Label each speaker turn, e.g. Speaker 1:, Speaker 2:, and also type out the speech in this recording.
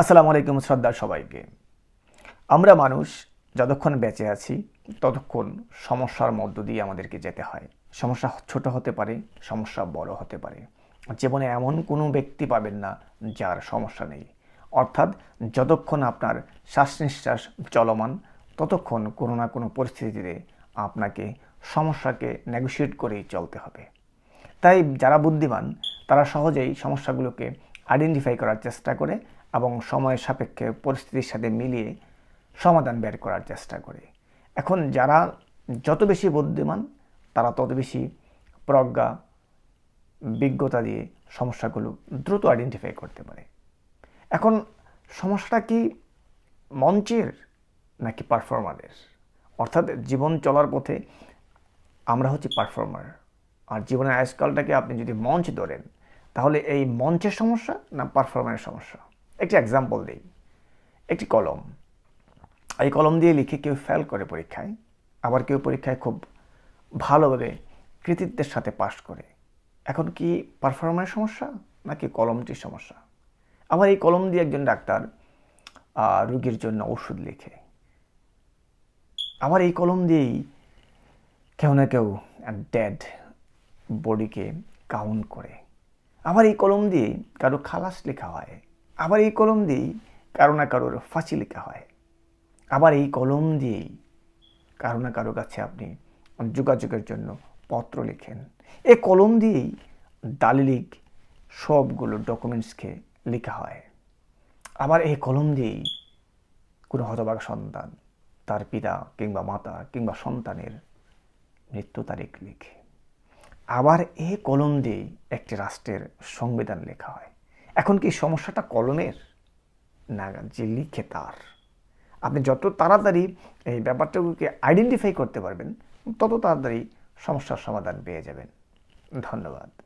Speaker 1: আসসালামু আলাইকুম শ্রদ্ধার সবাইকে। আমরা মানুষ যতক্ষণ বেঁচে আছি, ততক্ষণ সমস্যার মধ্য দিয়ে আমাদেরকে যেতে হয়। সমস্যা ছোট হতে পারে, সমস্যা বড় হতে পারে। জীবনে এমন কোনো ব্যক্তি পাবেন না যার সমস্যা নেই। অর্থাৎ যতক্ষণ আপনার শ্বাস নিঃশ্বাস চলমান, ততক্ষণ কোনো না কোনো পরিস্থিতিতে আপনাকে সমস্যাকে নেগোশিয়েট করেই চলতে হবে। তাই যারা বুদ্ধিমান, তারা সহজেই সমস্যাগুলোকে আইডেন্টিফাই করার চেষ্টা করে এবং সময়ের সাপেক্ষে পরিস্থিতির সাথে মিলিয়ে সমাধান বের করার চেষ্টা করে। এখন যারা যত বেশি বুদ্ধিমান, তারা তত বেশি প্রজ্ঞা, বিজ্ঞতা দিয়ে সমস্যাগুলো দ্রুত আইডেন্টিফাই করতে পারে। এখন সমস্যাটা কি মঞ্চের নাকি পারফর্মারের অর্থাৎ জীবন চলার পথে আমরা হচ্ছি পারফর্মার আর জীবনের আয়ুষ্কালটাকে আপনি যদি মঞ্চ ধরেন তাহলে এই মঞ্চের সমস্যা না পারফর্মারের সমস্যা? একটি এক্সাম্পল দিই। একটি কলম। এই কলম দিয়ে লিখে কেউ ফেল করে পরীক্ষায়, আবার কেউ পরীক্ষায় খুব ভালোভাবে কৃতিত্বের সাথে পাশ করে। এখন কি পারফর্মারের সমস্যা নাকি কলমটির সমস্যা? আবার এই কলম দিয়ে একজন ডাক্তার রোগীর জন্য ওষুধ লিখে। আবার এই কলম দিয়েই কেউ না কেউ ডেড বডিকে কাউন্ট করে। আবার এই কলম দিয়ে কারও খালাস লেখা হয়, আবার এই কলম দিয়েই কারও না কারোর ফাঁসি লেখা হয়, আবার এই কলম দিয়েই কারও না কারও কাছে আপনি যোগাযোগের জন্য পত্র লেখেন। এই কলম দিয়েই দালিলিক সবগুলো ডকুমেন্টসকে লেখা হয়। আবার এই কলম দিয়েই কোনো হতবাক সন্তান তার পিতা কিংবা মাতা কিংবা সন্তানের মৃত্যু তারিখ লিখে। আবার এ কলম দিয়েই একটি রাষ্ট্রের সংবিধান লেখা হয়। এখন কি সমস্যাটা কলমের? না, যে লিখে তার। আপনি যত তাড়াতাড়ি এই ব্যাপারটাকে আইডেন্টিফাই করতে পারবেন, তত তাড়াতাড়ি সমস্যার সমাধান পেয়ে যাবেন। ধন্যবাদ।